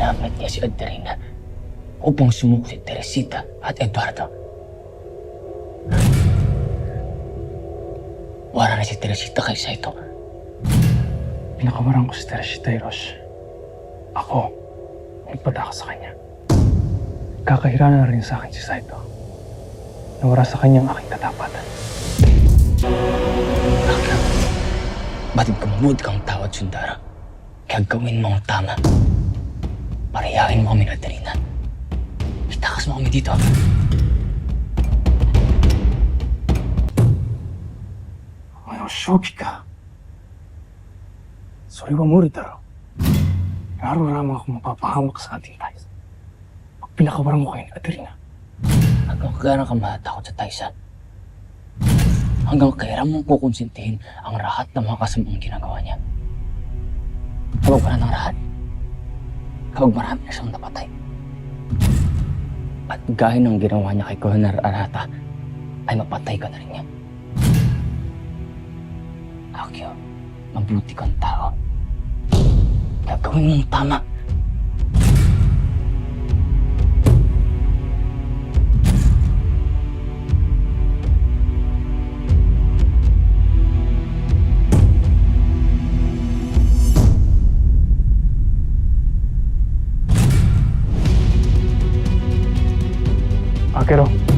Ginamit niya si Adelina upang sumuko si Teresita at Eduardo. Wala na si Teresita kay Saito. Pinakawaran ko si Teresita Hirosh. Ako, nagpadaka sa kanya. Kakahiranan na rin sa akin si Saito. Nawara sa kanyang aking katapatan. Baka, batid kumud kang tawad sundara. Kaya gawin mo ang tama. Parayain mo kami na Adelina. Itakas mo kami dito. お前は正気かそれは無理だろう。Lalo lamang ako mapapahamak sa ating tayo. Pag pinakawaran ko kayo ni Adelina, Hanggang kailan ka matatakot sa Tyson? Hanggang kailan mo kukonsintihin ang lahat ng mga kasamang ginagawa niya? Kapag wala ng lahat, kapag marami na siyang napatay. At gaya ng ginawa niya kay Colonel Arata, ay mapatay ka na rin niya. Akio, mabuti kang tao. Gagawin mong tama. आके रहो।